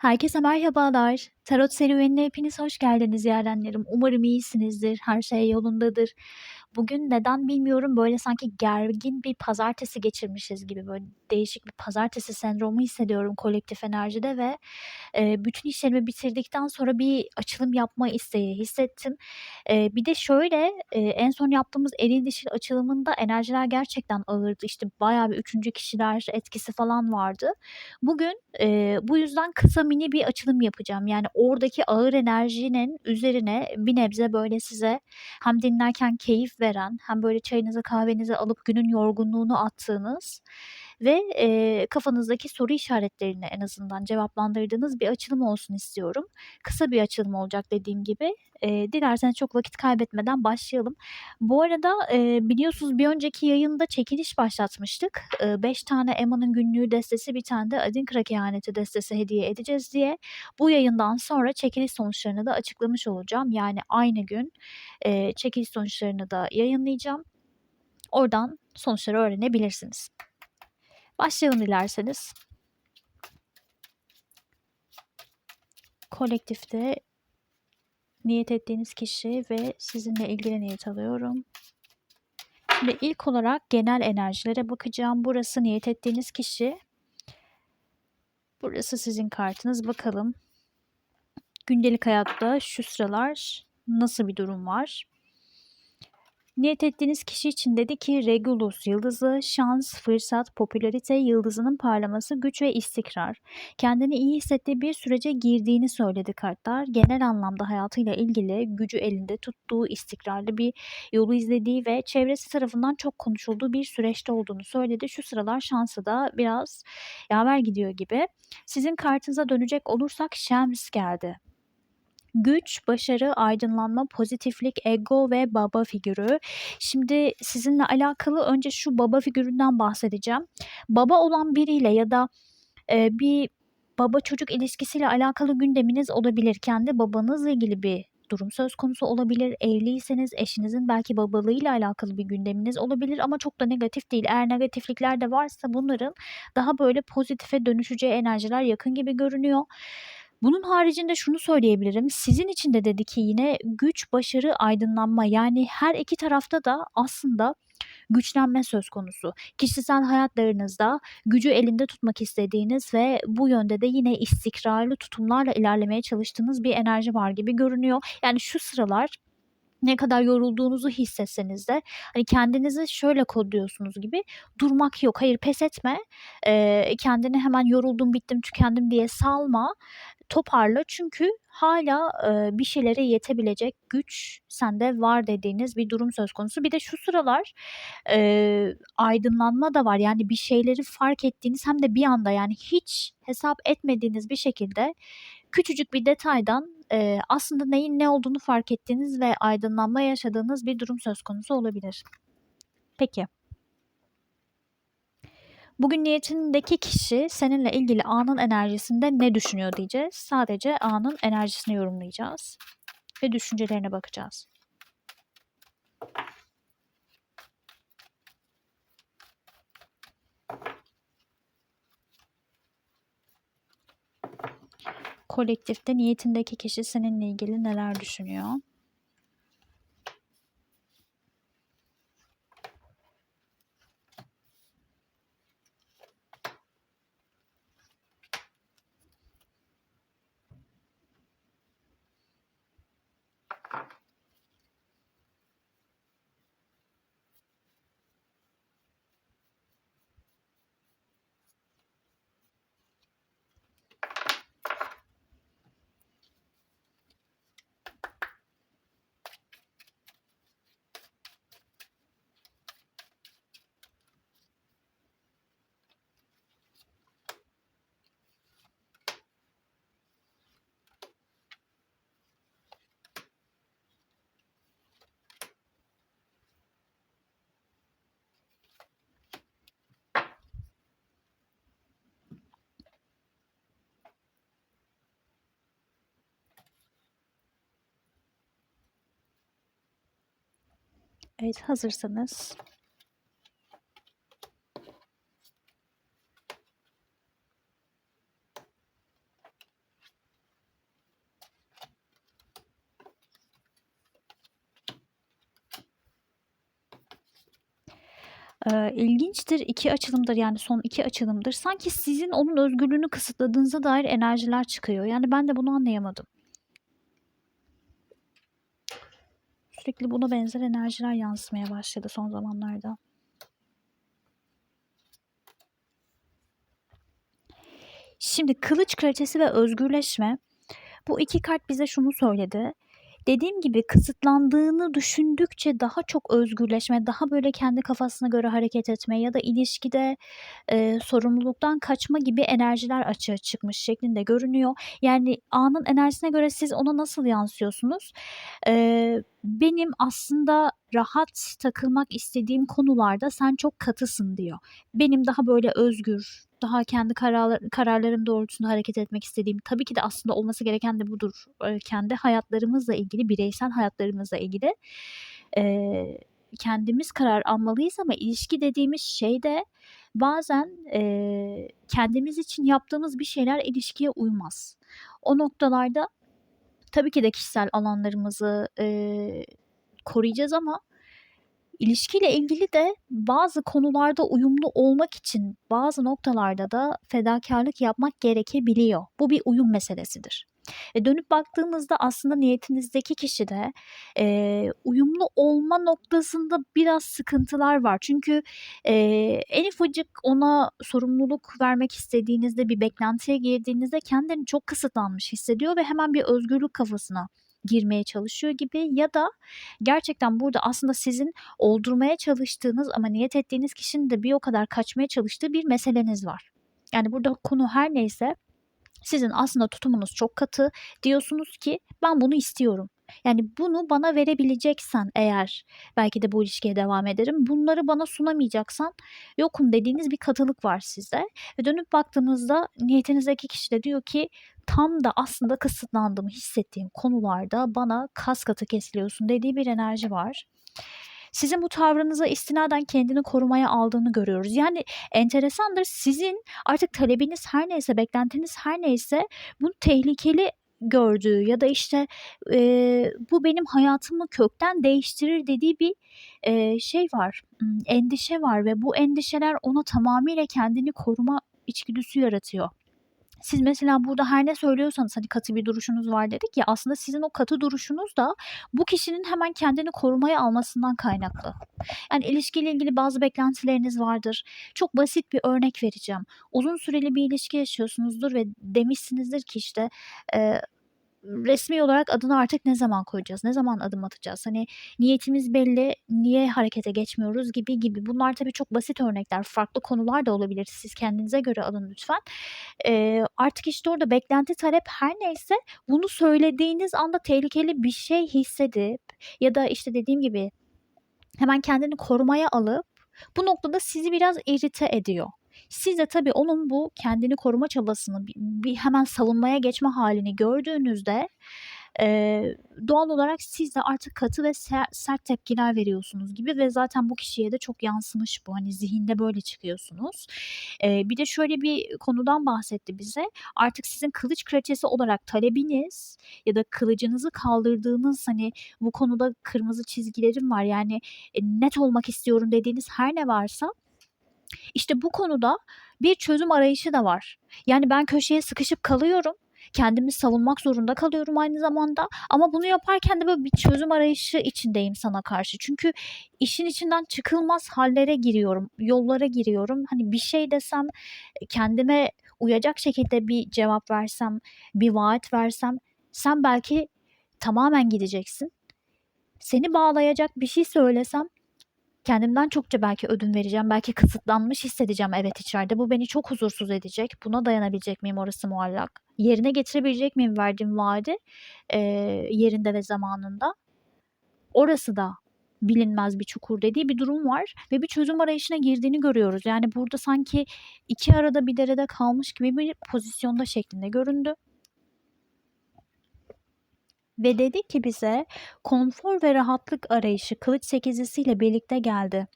Herkese merhabalar. Tarot serüvenine hepiniz hoş geldiniz yarenlerim. Umarım iyisinizdir, her şey yolundadır. Bugün neden bilmiyorum böyle sanki gergin bir pazartesi geçirmişiz gibi böyle değişik bir pazartesi sendromu hissediyorum kolektif enerjide ve e, bütün işlerimi bitirdikten sonra bir açılım yapma isteği hissettim. E, bir de şöyle e, en son yaptığımız eril dişil açılımında enerjiler gerçekten ağırdı. İşte bayağı bir üçüncü kişiler etkisi falan vardı. Bugün e, bu yüzden kısa mini bir açılım yapacağım. Yani oradaki ağır enerjinin üzerine bir nebze böyle size hem dinlerken keyif veren hem böyle çayınızı kahvenizi alıp günün yorgunluğunu attığınız ve e, kafanızdaki soru işaretlerini en azından cevaplandırdığınız bir açılım olsun istiyorum. Kısa bir açılım olacak dediğim gibi. E, dilerseniz çok vakit kaybetmeden başlayalım. Bu arada e, biliyorsunuz bir önceki yayında çekiliş başlatmıştık. 5 e, tane Emma'nın günlüğü destesi bir tane de Adinkra kehaneti destesi hediye edeceğiz diye. Bu yayından sonra çekiliş sonuçlarını da açıklamış olacağım. Yani aynı gün e, çekiliş sonuçlarını da yayınlayacağım. Oradan sonuçları öğrenebilirsiniz. Başlayalım dilerseniz. Kolektifte niyet ettiğiniz kişi ve sizinle ilgili niyet alıyorum. Şimdi ilk olarak genel enerjilere bakacağım. Burası niyet ettiğiniz kişi. Burası sizin kartınız. Bakalım gündelik hayatta şu sıralar nasıl bir durum var? Niyet ettiğiniz kişi için dedi ki Regulus yıldızı, şans, fırsat, popülarite yıldızının parlaması, güç ve istikrar. Kendini iyi hissettiği bir sürece girdiğini söyledi kartlar. Genel anlamda hayatıyla ilgili gücü elinde tuttuğu, istikrarlı bir yolu izlediği ve çevresi tarafından çok konuşulduğu bir süreçte olduğunu söyledi. Şu sıralar şansı da biraz yaver gidiyor gibi. Sizin kartınıza dönecek olursak Şems geldi. Güç, başarı, aydınlanma, pozitiflik, ego ve baba figürü. Şimdi sizinle alakalı önce şu baba figüründen bahsedeceğim. Baba olan biriyle ya da e, bir baba çocuk ilişkisiyle alakalı gündeminiz olabilir. Kendi babanızla ilgili bir durum söz konusu olabilir. Evliyseniz eşinizin belki babalığıyla alakalı bir gündeminiz olabilir ama çok da negatif değil. Eğer negatiflikler de varsa bunların daha böyle pozitife dönüşeceği enerjiler yakın gibi görünüyor. Bunun haricinde şunu söyleyebilirim. Sizin için de dedi ki yine güç, başarı, aydınlanma yani her iki tarafta da aslında güçlenme söz konusu. Kişisel hayatlarınızda gücü elinde tutmak istediğiniz ve bu yönde de yine istikrarlı tutumlarla ilerlemeye çalıştığınız bir enerji var gibi görünüyor. Yani şu sıralar ne kadar yorulduğunuzu hissetseniz de hani kendinizi şöyle kodluyorsunuz gibi durmak yok. Hayır pes etme. Ee, kendini hemen yoruldum, bittim, tükendim diye salma toparla çünkü hala e, bir şeylere yetebilecek güç sende var dediğiniz bir durum söz konusu. Bir de şu sıralar e, aydınlanma da var. Yani bir şeyleri fark ettiğiniz hem de bir anda yani hiç hesap etmediğiniz bir şekilde küçücük bir detaydan e, aslında neyin ne olduğunu fark ettiğiniz ve aydınlanma yaşadığınız bir durum söz konusu olabilir. Peki. Bugün niyetindeki kişi seninle ilgili anın enerjisinde ne düşünüyor diyeceğiz. Sadece anın enerjisini yorumlayacağız ve düşüncelerine bakacağız. Kolektifte niyetindeki kişi seninle ilgili neler düşünüyor? Evet hazırsanız e, ilginçtir. İki açılımdır yani son iki açılımdır. Sanki sizin onun özgürlüğünü kısıtladığınıza dair enerjiler çıkıyor. Yani ben de bunu anlayamadım. Sürekli buna benzer enerjiler yansımaya başladı son zamanlarda. Şimdi kılıç kraliçesi ve özgürleşme. Bu iki kart bize şunu söyledi. Dediğim gibi kısıtlandığını düşündükçe daha çok özgürleşme, daha böyle kendi kafasına göre hareket etme ya da ilişkide e, sorumluluktan kaçma gibi enerjiler açığa çıkmış şeklinde görünüyor. Yani anın enerjisine göre siz ona nasıl yansıyorsunuz? E, benim aslında rahat takılmak istediğim konularda sen çok katısın diyor. Benim daha böyle özgür, daha kendi kararlar, kararlarım doğrultusunda hareket etmek istediğim, tabii ki de aslında olması gereken de budur. E, kendi hayatlarımızla ilgili, bireysel hayatlarımızla ilgili e, kendimiz karar almalıyız ama ilişki dediğimiz şey de bazen e, kendimiz için yaptığımız bir şeyler ilişkiye uymaz. O noktalarda tabii ki de kişisel alanlarımızı e, koruyacağız ama ilişkiyle ilgili de bazı konularda uyumlu olmak için bazı noktalarda da fedakarlık yapmak gerekebiliyor. Bu bir uyum meselesidir. E dönüp baktığımızda aslında niyetinizdeki kişi de e, uyumlu olma noktasında biraz sıkıntılar var. Çünkü e, en ufacık ona sorumluluk vermek istediğinizde bir beklentiye girdiğinizde kendini çok kısıtlanmış hissediyor ve hemen bir özgürlük kafasına girmeye çalışıyor gibi ya da gerçekten burada aslında sizin oldurmaya çalıştığınız ama niyet ettiğiniz kişinin de bir o kadar kaçmaya çalıştığı bir meseleniz var. Yani burada konu her neyse sizin aslında tutumunuz çok katı. Diyorsunuz ki ben bunu istiyorum. Yani bunu bana verebileceksen eğer belki de bu ilişkiye devam ederim. Bunları bana sunamayacaksan yokum dediğiniz bir katılık var sizde. Ve dönüp baktığımızda niyetinizdeki kişi de diyor ki tam da aslında kısıtlandığımı hissettiğim konularda bana kas katı kesiliyorsun dediği bir enerji var. Sizin bu tavrınıza istinaden kendini korumaya aldığını görüyoruz. Yani enteresandır sizin artık talebiniz her neyse, beklentiniz her neyse bunu tehlikeli gördüğü ya da işte e, bu benim hayatımı kökten değiştirir dediği bir e, şey var, endişe var ve bu endişeler ona tamamıyla kendini koruma içgüdüsü yaratıyor. Siz mesela burada her ne söylüyorsanız hani katı bir duruşunuz var dedik ya aslında sizin o katı duruşunuz da bu kişinin hemen kendini korumaya almasından kaynaklı. Yani ilişkiyle ilgili bazı beklentileriniz vardır. Çok basit bir örnek vereceğim. Uzun süreli bir ilişki yaşıyorsunuzdur ve demişsinizdir ki işte e, resmi olarak adını artık ne zaman koyacağız? Ne zaman adım atacağız? Hani niyetimiz belli, niye harekete geçmiyoruz gibi gibi. Bunlar tabii çok basit örnekler. Farklı konular da olabilir. Siz kendinize göre alın lütfen. Ee, artık işte orada beklenti talep her neyse bunu söylediğiniz anda tehlikeli bir şey hissedip ya da işte dediğim gibi hemen kendini korumaya alıp bu noktada sizi biraz irite ediyor. Siz de tabii onun bu kendini koruma çabasını bir, hemen savunmaya geçme halini gördüğünüzde e, doğal olarak siz de artık katı ve ser, sert tepkiler veriyorsunuz gibi ve zaten bu kişiye de çok yansımış bu. Hani zihinde böyle çıkıyorsunuz. E, bir de şöyle bir konudan bahsetti bize. Artık sizin kılıç kraliçesi olarak talebiniz ya da kılıcınızı kaldırdığınız hani bu konuda kırmızı çizgilerim var. Yani e, net olmak istiyorum dediğiniz her ne varsa işte bu konuda bir çözüm arayışı da var. Yani ben köşeye sıkışıp kalıyorum. Kendimi savunmak zorunda kalıyorum aynı zamanda. Ama bunu yaparken de böyle bir çözüm arayışı içindeyim sana karşı. Çünkü işin içinden çıkılmaz hallere giriyorum. Yollara giriyorum. Hani bir şey desem kendime uyacak şekilde bir cevap versem, bir vaat versem sen belki tamamen gideceksin. Seni bağlayacak bir şey söylesem Kendimden çokça belki ödün vereceğim. Belki kısıtlanmış hissedeceğim evet içeride. Bu beni çok huzursuz edecek. Buna dayanabilecek miyim orası muallak? Yerine getirebilecek miyim verdiğim vaadi e, yerinde ve zamanında? Orası da bilinmez bir çukur dediği bir durum var ve bir çözüm arayışına girdiğini görüyoruz. Yani burada sanki iki arada bir derede kalmış gibi bir pozisyonda şeklinde göründü ve dedi ki bize konfor ve rahatlık arayışı kılıç sekizlisiyle birlikte geldi.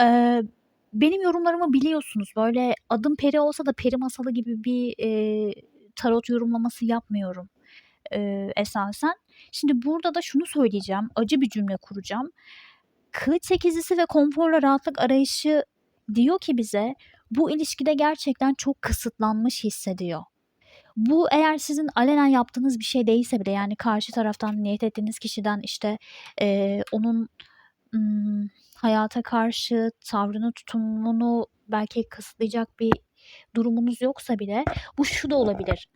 Ee, benim yorumlarımı biliyorsunuz. Böyle adım peri olsa da peri masalı gibi bir e, tarot yorumlaması yapmıyorum e, esasen. Şimdi burada da şunu söyleyeceğim. Acı bir cümle kuracağım. kılıç sekizlisi ve konforla rahatlık arayışı diyor ki bize bu ilişkide gerçekten çok kısıtlanmış hissediyor. Bu eğer sizin alenen yaptığınız bir şey değilse bile yani karşı taraftan niyet ettiğiniz kişiden işte e, onun ım, hayata karşı tavrını tutumunu belki kısıtlayacak bir durumunuz yoksa bile bu şu da olabilir.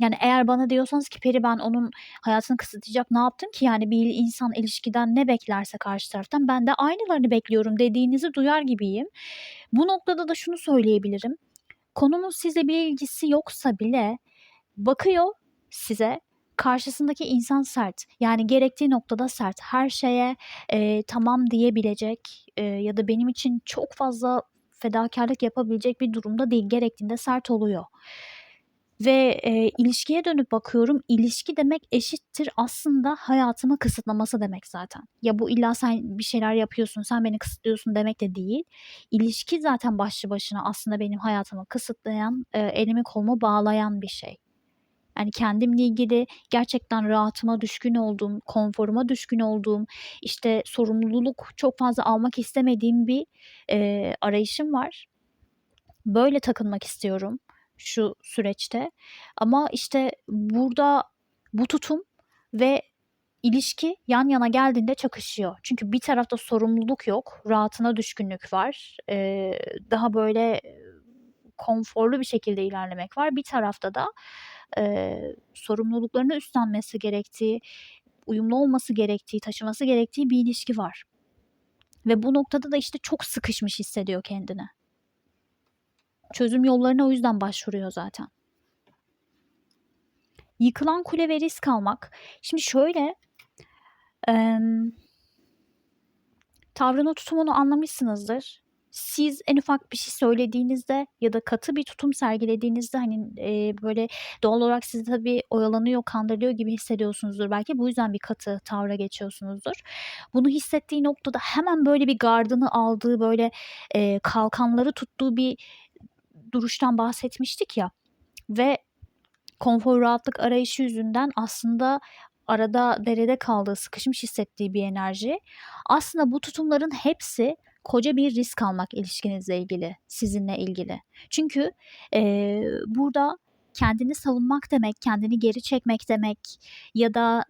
Yani eğer bana diyorsanız ki Peri ben onun hayatını kısıtlayacak ne yaptım ki? Yani bir insan ilişkiden ne beklerse karşı taraftan ben de aynılarını bekliyorum dediğinizi duyar gibiyim. Bu noktada da şunu söyleyebilirim. Konunun sizle bir ilgisi yoksa bile bakıyor size karşısındaki insan sert. Yani gerektiği noktada sert. Her şeye e, tamam diyebilecek e, ya da benim için çok fazla fedakarlık yapabilecek bir durumda değil. Gerektiğinde sert oluyor. Ve e, ilişkiye dönüp bakıyorum. İlişki demek eşittir aslında hayatımı kısıtlaması demek zaten. Ya bu illa sen bir şeyler yapıyorsun, sen beni kısıtlıyorsun demek de değil. İlişki zaten başlı başına aslında benim hayatımı kısıtlayan, e, elimi kolumu bağlayan bir şey. Yani kendimle ilgili gerçekten rahatıma düşkün olduğum, konforuma düşkün olduğum, işte sorumluluk çok fazla almak istemediğim bir e, arayışım var. Böyle takılmak istiyorum şu süreçte. Ama işte burada bu tutum ve ilişki yan yana geldiğinde çakışıyor. Çünkü bir tarafta sorumluluk yok, rahatına düşkünlük var. Ee, daha böyle konforlu bir şekilde ilerlemek var. Bir tarafta da e, sorumluluklarını üstlenmesi gerektiği, uyumlu olması gerektiği, taşıması gerektiği bir ilişki var. Ve bu noktada da işte çok sıkışmış hissediyor kendini. Çözüm yollarına o yüzden başvuruyor zaten. Yıkılan kule ve risk almak. Şimdi şöyle e, tavrını tutumunu anlamışsınızdır. Siz en ufak bir şey söylediğinizde ya da katı bir tutum sergilediğinizde hani e, böyle doğal olarak sizi tabii oyalanıyor, kandırıyor gibi hissediyorsunuzdur. Belki bu yüzden bir katı tavra geçiyorsunuzdur. Bunu hissettiği noktada hemen böyle bir gardını aldığı, böyle e, kalkanları tuttuğu bir duruştan bahsetmiştik ya ve konfor rahatlık arayışı yüzünden aslında arada derede kaldığı, sıkışmış hissettiği bir enerji. Aslında bu tutumların hepsi koca bir risk almak ilişkinizle ilgili, sizinle ilgili. Çünkü e, burada kendini savunmak demek, kendini geri çekmek demek ya da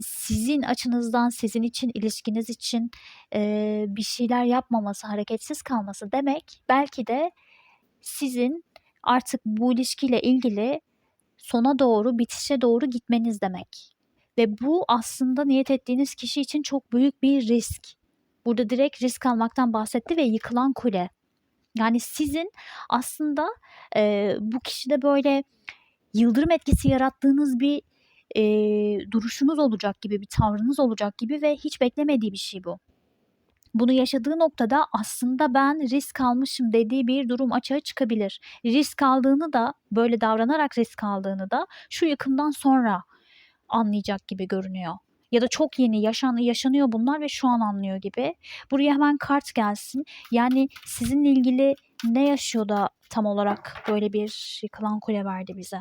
sizin açınızdan, sizin için, ilişkiniz için e, bir şeyler yapmaması, hareketsiz kalması demek belki de sizin artık bu ilişkiyle ilgili sona doğru, bitişe doğru gitmeniz demek. Ve bu aslında niyet ettiğiniz kişi için çok büyük bir risk. Burada direkt risk almaktan bahsetti ve yıkılan kule. Yani sizin aslında e, bu kişide böyle yıldırım etkisi yarattığınız bir e, duruşunuz olacak gibi, bir tavrınız olacak gibi ve hiç beklemediği bir şey bu bunu yaşadığı noktada aslında ben risk almışım dediği bir durum açığa çıkabilir. Risk aldığını da böyle davranarak risk aldığını da şu yıkımdan sonra anlayacak gibi görünüyor. Ya da çok yeni yaşan, yaşanıyor bunlar ve şu an anlıyor gibi. Buraya hemen kart gelsin. Yani sizinle ilgili ne yaşıyor da tam olarak böyle bir yıkılan kule verdi bize.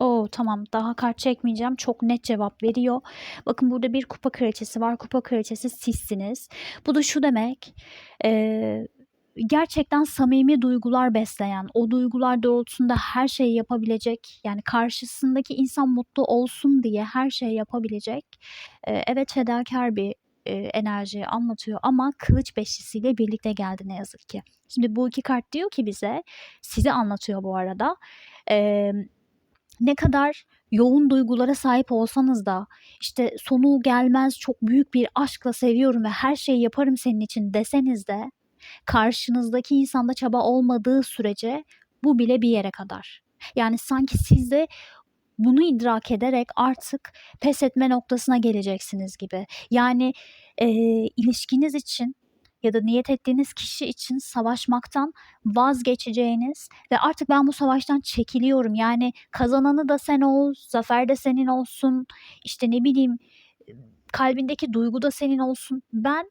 O tamam daha kart çekmeyeceğim. Çok net cevap veriyor. Bakın burada bir kupa kraliçesi var. Kupa kraliçesi sizsiniz. Bu da şu demek. E, gerçekten samimi duygular besleyen, o duygular doğrultusunda her şeyi yapabilecek, yani karşısındaki insan mutlu olsun diye her şeyi yapabilecek. E, evet fedakar bir e, enerjiyi anlatıyor ama kılıç beşlisiyle birlikte geldi ne yazık ki. Şimdi bu iki kart diyor ki bize, sizi anlatıyor bu arada. Eee ne kadar yoğun duygulara sahip olsanız da işte sonu gelmez çok büyük bir aşkla seviyorum ve her şeyi yaparım senin için deseniz de karşınızdaki insanda çaba olmadığı sürece bu bile bir yere kadar. Yani sanki siz de bunu idrak ederek artık pes etme noktasına geleceksiniz gibi. Yani e, ilişkiniz için ya da niyet ettiğiniz kişi için savaşmaktan vazgeçeceğiniz ve artık ben bu savaştan çekiliyorum. Yani kazananı da sen ol, zafer de senin olsun. İşte ne bileyim kalbindeki duygu da senin olsun. Ben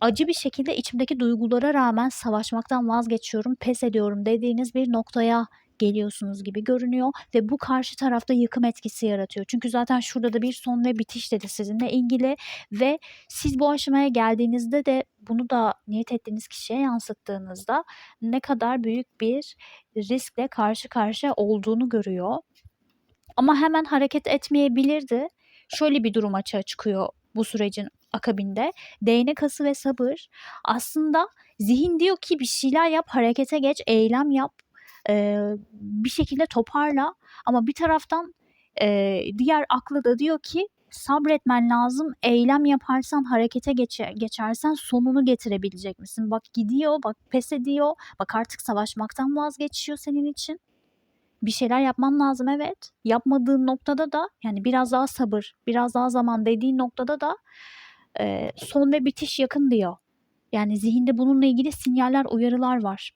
acı bir şekilde içimdeki duygulara rağmen savaşmaktan vazgeçiyorum, pes ediyorum dediğiniz bir noktaya geliyorsunuz gibi görünüyor ve bu karşı tarafta yıkım etkisi yaratıyor. Çünkü zaten şurada da bir son ve bitiş dedi sizinle ilgili ve siz bu aşamaya geldiğinizde de bunu da niyet ettiğiniz kişiye yansıttığınızda ne kadar büyük bir riskle karşı karşıya olduğunu görüyor. Ama hemen hareket etmeyebilirdi. Şöyle bir durum açığa çıkıyor bu sürecin akabinde. Değnek ası ve sabır aslında zihin diyor ki bir şeyler yap, harekete geç, eylem yap, e, bir şekilde toparla. Ama bir taraftan e, diğer aklı da diyor ki sabretmen lazım. Eylem yaparsan, harekete geçe, geçersen sonunu getirebilecek misin? Bak gidiyor, bak pes ediyor, bak artık savaşmaktan vazgeçiyor senin için. Bir şeyler yapman lazım evet. Yapmadığın noktada da yani biraz daha sabır, biraz daha zaman dediğin noktada da e, son ve bitiş yakın diyor. Yani zihinde bununla ilgili sinyaller, uyarılar var.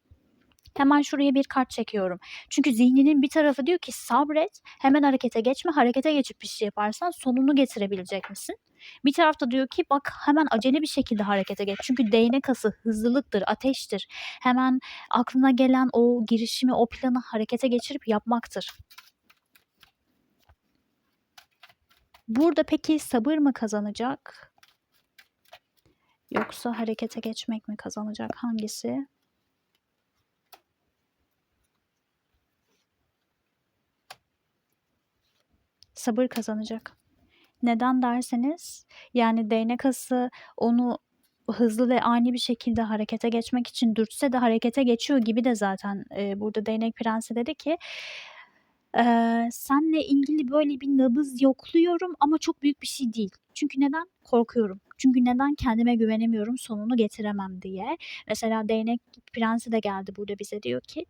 Hemen şuraya bir kart çekiyorum. Çünkü zihninin bir tarafı diyor ki sabret, hemen harekete geçme, harekete geçip bir şey yaparsan sonunu getirebilecek misin? Bir tarafta diyor ki bak hemen acele bir şekilde harekete geç. Çünkü değnek ası hızlılıktır, ateştir. Hemen aklına gelen o girişimi, o planı harekete geçirip yapmaktır. Burada peki sabır mı kazanacak? Yoksa harekete geçmek mi kazanacak? Hangisi? Sabır kazanacak. Neden derseniz yani değnek ası onu hızlı ve ani bir şekilde harekete geçmek için dürtse de harekete geçiyor gibi de zaten e, burada değnek prensi dedi ki e, senle ilgili böyle bir nabız yokluyorum ama çok büyük bir şey değil. Çünkü neden? Korkuyorum. Çünkü neden kendime güvenemiyorum sonunu getiremem diye. Mesela değnek prensi de geldi burada bize diyor ki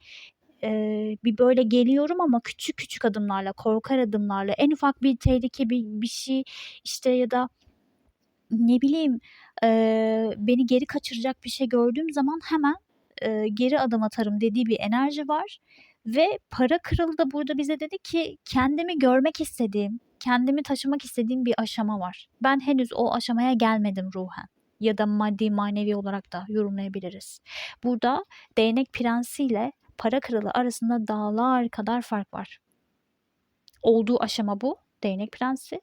eee, bir böyle geliyorum ama küçük küçük adımlarla, korkar adımlarla, en ufak bir tehlike, bir, bir şey işte ya da ne bileyim eee, beni geri kaçıracak bir şey gördüğüm zaman hemen eee, geri adım atarım dediği bir enerji var. Ve para kralı da burada bize dedi ki kendimi görmek istediğim, kendimi taşımak istediğim bir aşama var. Ben henüz o aşamaya gelmedim ruhen ya da maddi manevi olarak da yorumlayabiliriz. Burada değnek prensiyle para kralı arasında dağlar kadar fark var. Olduğu aşama bu. Değnek prensi.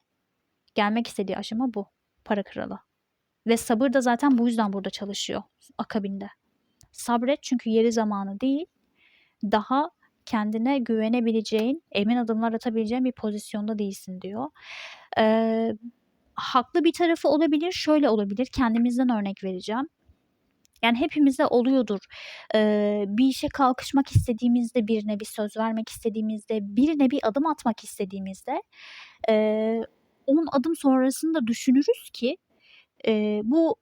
Gelmek istediği aşama bu. Para kralı. Ve sabır da zaten bu yüzden burada çalışıyor akabinde. Sabret çünkü yeri zamanı değil. Daha kendine güvenebileceğin, emin adımlar atabileceğin bir pozisyonda değilsin diyor. Ee, haklı bir tarafı olabilir, şöyle olabilir. Kendimizden örnek vereceğim. Yani hepimizde oluyordur. Ee, bir işe kalkışmak istediğimizde, birine bir söz vermek istediğimizde, birine bir adım atmak istediğimizde e, 10 adım sonrasında düşünürüz ki e, bu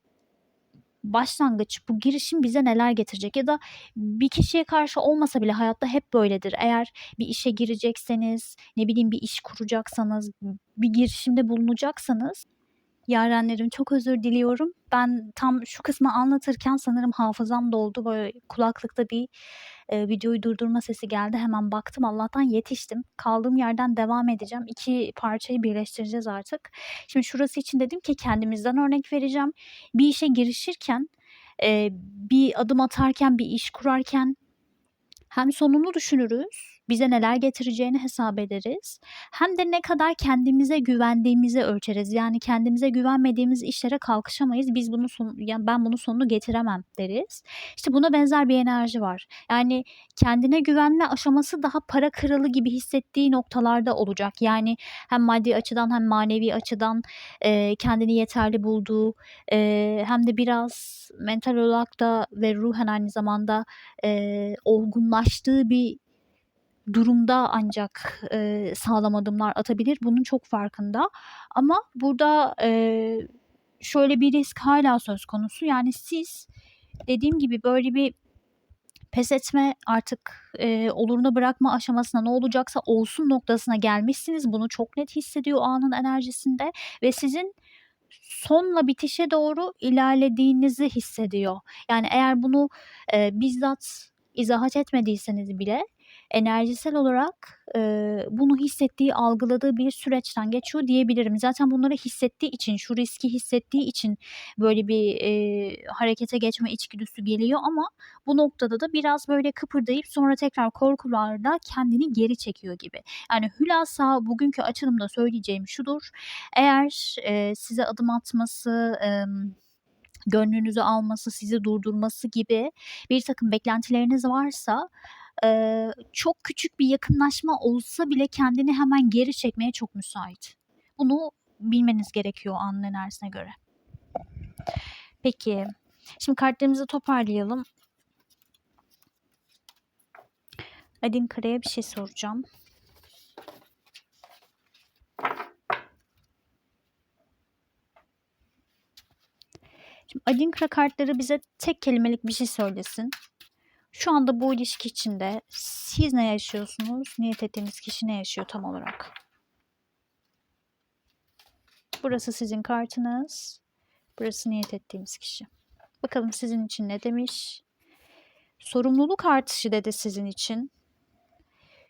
başlangıç, bu girişim bize neler getirecek ya da bir kişiye karşı olmasa bile hayatta hep böyledir. Eğer bir işe girecekseniz, ne bileyim bir iş kuracaksanız, bir girişimde bulunacaksanız Yarenlerim çok özür diliyorum. Ben tam şu kısmı anlatırken sanırım hafızam doldu. Böyle kulaklıkta bir e, videoyu durdurma sesi geldi. Hemen baktım. Allah'tan yetiştim. Kaldığım yerden devam edeceğim. İki parçayı birleştireceğiz artık. Şimdi şurası için dedim ki kendimizden örnek vereceğim. Bir işe girişirken, e, bir adım atarken, bir iş kurarken hem sonunu düşünürüz, bize neler getireceğini hesap ederiz. Hem de ne kadar kendimize güvendiğimizi ölçeriz. Yani kendimize güvenmediğimiz işlere kalkışamayız. Biz bunu son, yani ben bunun sonunu getiremem deriz. İşte buna benzer bir enerji var. Yani kendine güvenme aşaması daha para kralı gibi hissettiği noktalarda olacak. Yani hem maddi açıdan hem manevi açıdan e, kendini yeterli bulduğu e, hem de biraz mental olarak da ve ruhen aynı zamanda e, olgunlaştığı bir durumda ancak e, sağlam adımlar atabilir. Bunun çok farkında. Ama burada e, şöyle bir risk hala söz konusu. Yani siz dediğim gibi böyle bir pes etme artık e, oluruna bırakma aşamasına ne olacaksa olsun noktasına gelmişsiniz. Bunu çok net hissediyor anın enerjisinde ve sizin sonla bitişe doğru ilerlediğinizi hissediyor. Yani eğer bunu e, bizzat izahat etmediyseniz bile enerjisel olarak e, bunu hissettiği, algıladığı bir süreçten geçiyor diyebilirim. Zaten bunları hissettiği için, şu riski hissettiği için böyle bir e, harekete geçme içgüdüsü geliyor ama bu noktada da biraz böyle kıpırdayıp sonra tekrar korkularda kendini geri çekiyor gibi. Yani hülasa bugünkü açılımda söyleyeceğim şudur. Eğer e, size adım atması, e, gönlünüzü alması, sizi durdurması gibi bir takım beklentileriniz varsa e, çok küçük bir yakınlaşma olsa bile kendini hemen geri çekmeye çok müsait. Bunu bilmeniz gerekiyor anın enerjisine göre. Peki, şimdi kartlarımızı toparlayalım. Adinkara'ya bir şey soracağım. Şimdi Adinkra kartları bize tek kelimelik bir şey söylesin. Şu anda bu ilişki içinde siz ne yaşıyorsunuz? Niyet ettiğiniz kişi ne yaşıyor tam olarak? Burası sizin kartınız. Burası niyet ettiğimiz kişi. Bakalım sizin için ne demiş? Sorumluluk artışı dedi sizin için.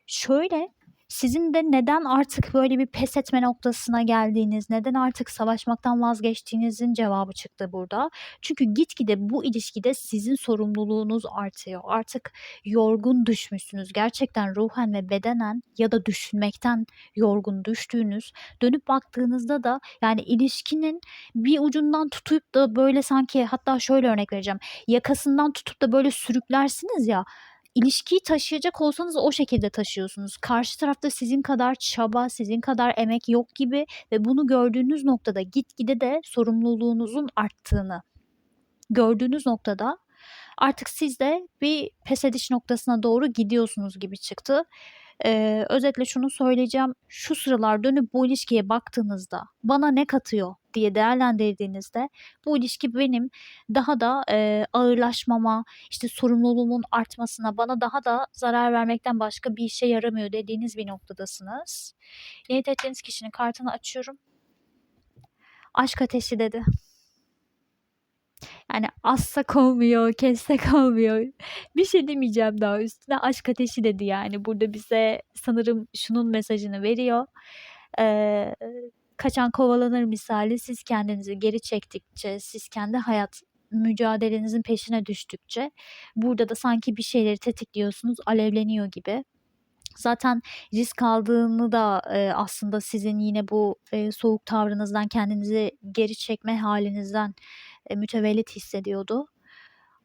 Şöyle sizin de neden artık böyle bir pes etme noktasına geldiğiniz, neden artık savaşmaktan vazgeçtiğinizin cevabı çıktı burada. Çünkü gitgide bu ilişkide sizin sorumluluğunuz artıyor. Artık yorgun düşmüşsünüz. Gerçekten ruhen ve bedenen ya da düşünmekten yorgun düştüğünüz, dönüp baktığınızda da yani ilişkinin bir ucundan tutup da böyle sanki hatta şöyle örnek vereceğim. Yakasından tutup da böyle sürüklersiniz ya ilişkiyi taşıyacak olsanız o şekilde taşıyorsunuz. Karşı tarafta sizin kadar çaba, sizin kadar emek yok gibi ve bunu gördüğünüz noktada gitgide de sorumluluğunuzun arttığını gördüğünüz noktada artık siz de bir pes ediş noktasına doğru gidiyorsunuz gibi çıktı. Ee, özetle şunu söyleyeceğim. Şu sıralar dönüp bu ilişkiye baktığınızda bana ne katıyor diye değerlendirdiğinizde bu ilişki benim daha da e, ağırlaşmama, işte sorumluluğumun artmasına, bana daha da zarar vermekten başka bir işe yaramıyor dediğiniz bir noktadasınız. Niyet ettiğiniz kişinin kartını açıyorum. Aşk ateşi dedi. Yani assak olmuyor, kessek olmuyor. Bir şey demeyeceğim daha üstüne aşk ateşi dedi yani. Burada bize sanırım şunun mesajını veriyor. Ee, kaçan kovalanır misali siz kendinizi geri çektikçe, siz kendi hayat mücadelenizin peşine düştükçe burada da sanki bir şeyleri tetikliyorsunuz, alevleniyor gibi. Zaten risk aldığını da e, aslında sizin yine bu e, soğuk tavrınızdan kendinizi geri çekme halinizden e, mütevellit hissediyordu.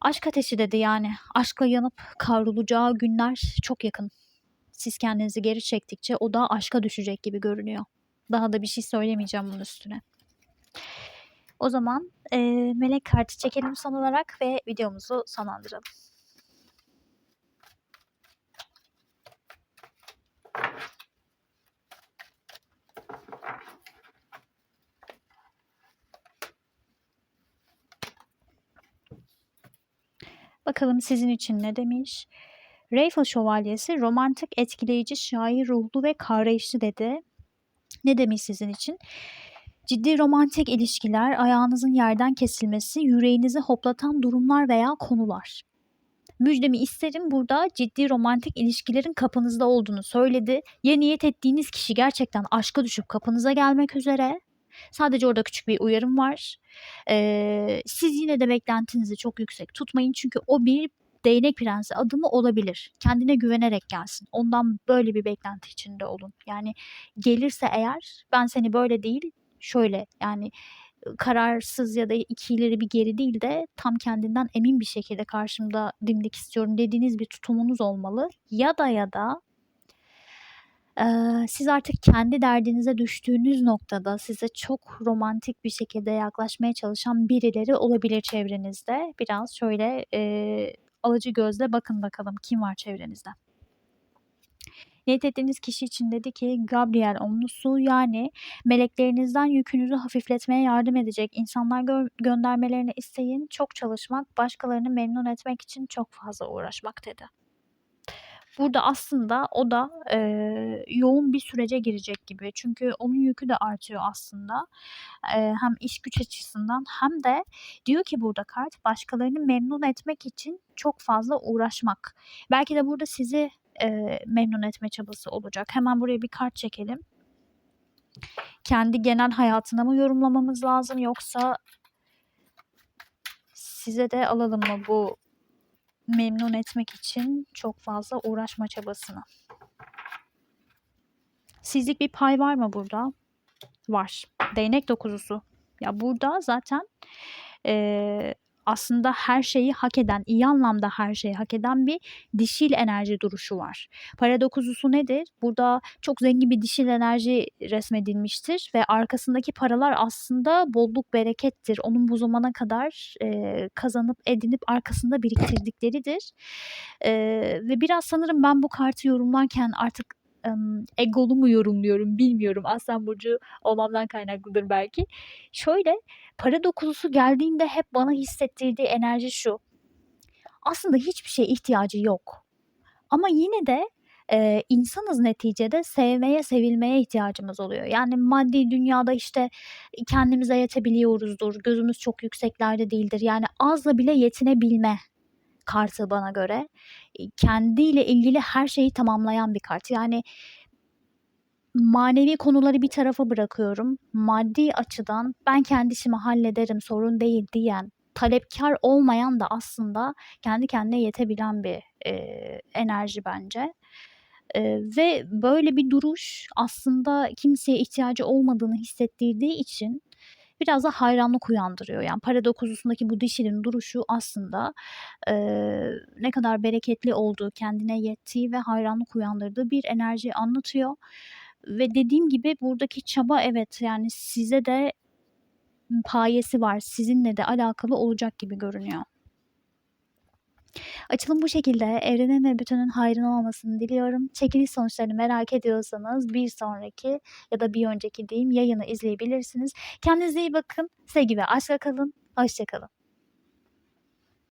Aşk ateşi dedi yani aşkla yanıp kavrulacağı günler çok yakın. Siz kendinizi geri çektikçe o da aşka düşecek gibi görünüyor. Daha da bir şey söylemeyeceğim bunun üstüne. O zaman e, melek kartı çekelim son olarak ve videomuzu sonlandıralım. Bakalım sizin için ne demiş? Reyfel Şövalyesi romantik, etkileyici, şair ruhlu ve kavrayışlı dedi. Ne demiş sizin için? Ciddi romantik ilişkiler, ayağınızın yerden kesilmesi, yüreğinizi hoplatan durumlar veya konular. Müjdemi isterim burada ciddi romantik ilişkilerin kapınızda olduğunu söyledi. Ya niyet ettiğiniz kişi gerçekten aşka düşüp kapınıza gelmek üzere. Sadece orada küçük bir uyarım var. Ee, siz yine de beklentinizi çok yüksek tutmayın çünkü o bir değnek prensi adımı olabilir. Kendine güvenerek gelsin. Ondan böyle bir beklenti içinde olun. Yani gelirse eğer ben seni böyle değil şöyle yani kararsız ya da iki ileri bir geri değil de tam kendinden emin bir şekilde karşımda dimdik istiyorum dediğiniz bir tutumunuz olmalı. Ya da ya da siz artık kendi derdinize düştüğünüz noktada size çok romantik bir şekilde yaklaşmaya çalışan birileri olabilir çevrenizde. Biraz şöyle e, alıcı gözle bakın bakalım kim var çevrenizde. Niyet ettiğiniz kişi için dedi ki Gabriel onlusu yani meleklerinizden yükünüzü hafifletmeye yardım edecek insanlar gö- göndermelerini isteyin. Çok çalışmak, başkalarını memnun etmek için çok fazla uğraşmak dedi. Burada aslında o da e, yoğun bir sürece girecek gibi. Çünkü onun yükü de artıyor aslında. E, hem iş güç açısından hem de diyor ki burada kart başkalarını memnun etmek için çok fazla uğraşmak. Belki de burada sizi eee, memnun etme çabası olacak. Hemen buraya bir kart çekelim. Kendi genel hayatına mı yorumlamamız lazım yoksa size de alalım mı bu memnun etmek için çok fazla uğraşma çabasını? Sizlik bir pay var mı burada? Var. Değnek dokuzusu. Ya burada zaten eee, aslında her şeyi hak eden, iyi anlamda her şeyi hak eden bir dişil enerji duruşu var. Para dokuzusu nedir? Burada çok zengin bir dişil enerji resmedilmiştir ve arkasındaki paralar aslında bolluk berekettir. Onun bu zamana kadar eee, kazanıp edinip arkasında biriktirdikleridir. Eee, ve biraz sanırım ben bu kartı yorumlarken artık egolu mu yorumluyorum bilmiyorum. Aslan burcu olmamdan kaynaklıdır belki. Şöyle para dokuzusu geldiğinde hep bana hissettirdiği enerji şu. Aslında hiçbir şeye ihtiyacı yok. Ama yine de eee, insanız neticede sevmeye, sevilmeye ihtiyacımız oluyor. Yani maddi dünyada işte kendimize yetebiliyoruzdur. Gözümüz çok yükseklerde değildir. Yani azla bile yetinebilme kartı bana göre. Kendiyle ilgili her şeyi tamamlayan bir kart. Yani manevi konuları bir tarafa bırakıyorum. Maddi açıdan ben kendi işimi hallederim, sorun değil diyen, talepkar olmayan da aslında kendi kendine yetebilen bir eee, enerji bence. Eee, ve böyle bir duruş aslında kimseye ihtiyacı olmadığını hissettirdiği için biraz da hayranlık uyandırıyor. Yani para dokuzusundaki bu dişilin duruşu aslında eee, ne kadar bereketli olduğu, kendine yettiği ve hayranlık uyandırdığı bir enerji anlatıyor. Ve dediğim gibi buradaki çaba evet yani size de payesi var. Sizinle de alakalı olacak gibi görünüyor. Açılım bu şekilde. Evrenin ve bütünün hayrına olmasını diliyorum. Çekiliş sonuçlarını merak ediyorsanız bir sonraki ya da bir önceki diyeyim yayını izleyebilirsiniz. Kendinize iyi bakın. Sevgi ve aşkla kalın. Hoşça kalın.